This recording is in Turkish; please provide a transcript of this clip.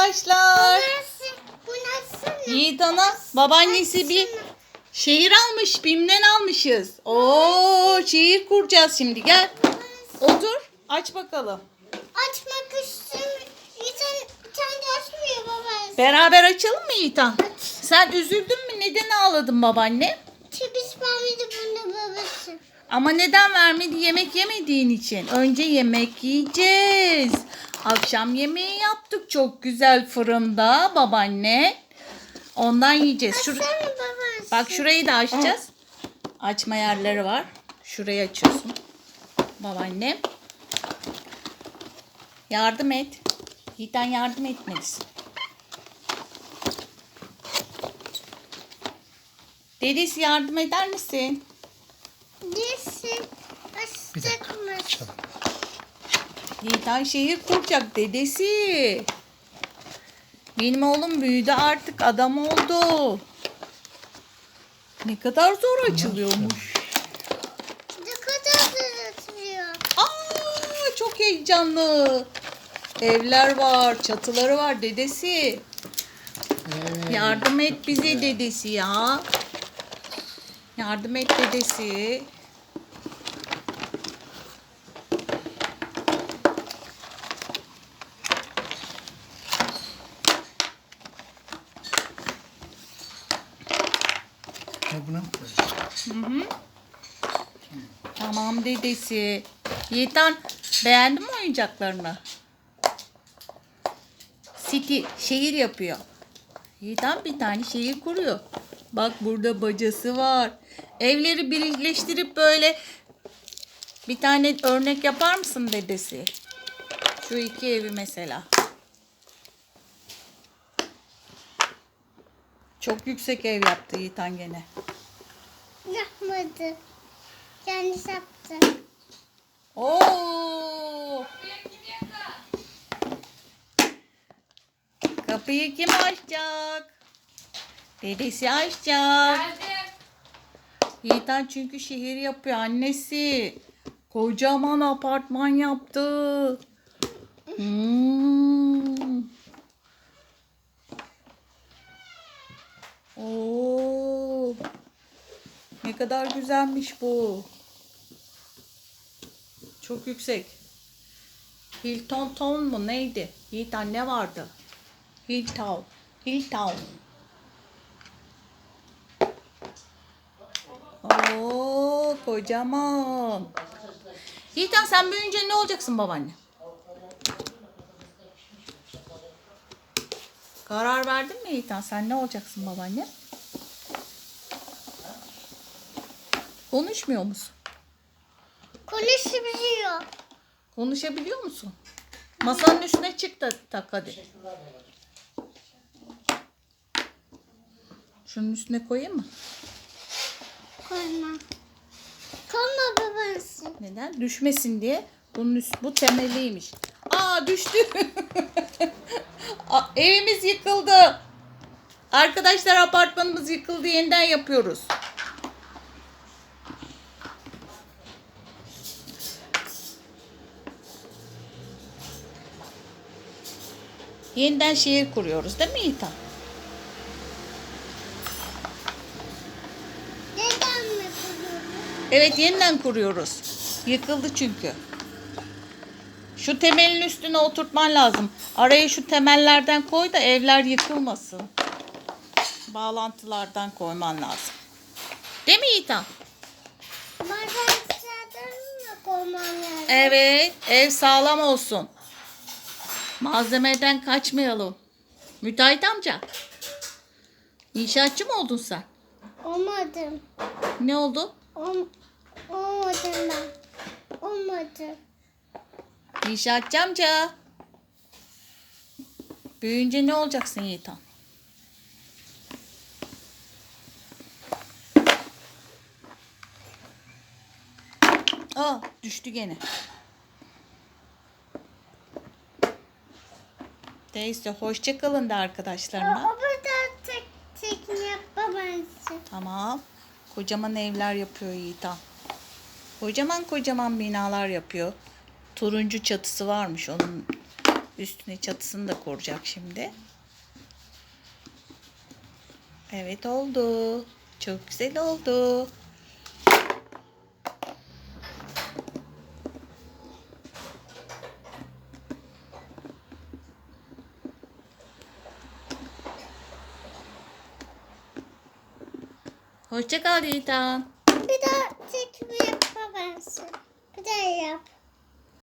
arkadaşlar. Bu nasıl? Yiğitan'a babaannesi bir şehir almış. Bim'den almışız. Oo şehir kuracağız şimdi. Gel. Otur. Aç bakalım. Açmak istiyorum. İnsan kendi açmıyor babası. Beraber açalım mı Yiğitan? Sen üzüldün mü? Neden ağladın babaanne? Tebis vermedi bana babası. Ama neden vermedi? Yemek yemediğin için. Önce yemek yiyeceğiz. Akşam yemeği yaptık çok güzel fırında babaanne. Ondan yiyeceğiz. Şur. Bak şurayı da açacağız. Açma yerleri var. Şurayı açıyorsun. Babaanne. Yardım et. Yiğitten yardım etmelisin. Dedesi yardım eder misin? Değilsin. Açacakmış. Yiğiten şehir kuracak dedesi. Benim oğlum büyüdü artık adam oldu. Ne kadar zor açılıyormuş. Ne kadar dağıtıyor. Aa çok heyecanlı. Evler var, çatıları var dedesi. Yardım et bize dedesi ya. Yardım et dedesi. Buna mı koyacağız? Tamam dedesi. Yiğitan beğendin mi oyuncaklarını? City şehir yapıyor. Yiğitan bir tane şehir kuruyor. Bak burada bacası var. Evleri birleştirip böyle bir tane örnek yapar mısın dedesi? Şu iki evi mesela. Çok yüksek ev yaptı Yiğitan gene. Yapmadı. Kendisi yaptı. Oo! Kapıyı kim açacak? Dedesi açacak. Yiğitan çünkü şehir yapıyor annesi. Kocaman apartman yaptı. Hmm. Oo. Ne kadar güzelmiş bu. Çok yüksek. Hilton Town mu neydi? Yiğitan ne vardı? Hilltown. Hilltown. Oo kocaman. Yiğitan sen büyüyünce ne olacaksın babaanne? Karar verdin mi Yiğitan? Sen ne olacaksın babaanne? Konuşmuyor musun? Konuşabiliyor. Konuşabiliyor musun? Masanın üstüne çık da tak hadi. Şunun üstüne koyayım mı? Koyma. Koyma babası. Neden? Düşmesin diye. Bunun üst, bu temeliymiş. Düştü. Evimiz yıkıldı. Arkadaşlar apartmanımız yıkıldı. Yeniden yapıyoruz. Yeniden şehir kuruyoruz değil mi kuruyoruz? Evet yeniden kuruyoruz. Yıkıldı çünkü. Şu temelin üstüne oturtman lazım. Araya şu temellerden koy da evler yıkılmasın. Bağlantılardan koyman lazım. Değil mi lazım? Evet. Ev sağlam olsun. Malzemeden kaçmayalım. Müteahhit amca. İnşaatçı mı oldun sen? Olmadım. Ne oldu? Ol, olmadım ben. Olmadı. İnşaatçı amca. Büyüyünce ne olacaksın Yiğitan? Aa düştü gene. Neyse hoşça kalın da arkadaşlarıma. O burada tek tek yap babası. Tamam. Kocaman evler yapıyor Yiğitan. Kocaman kocaman binalar yapıyor. Turuncu çatısı varmış onun Üstüne çatısını da koruyacak şimdi. Evet oldu. Çok güzel oldu. Hoşça kal Yiğitan. Bir daha çekme yapma bensin. Bir daha yap.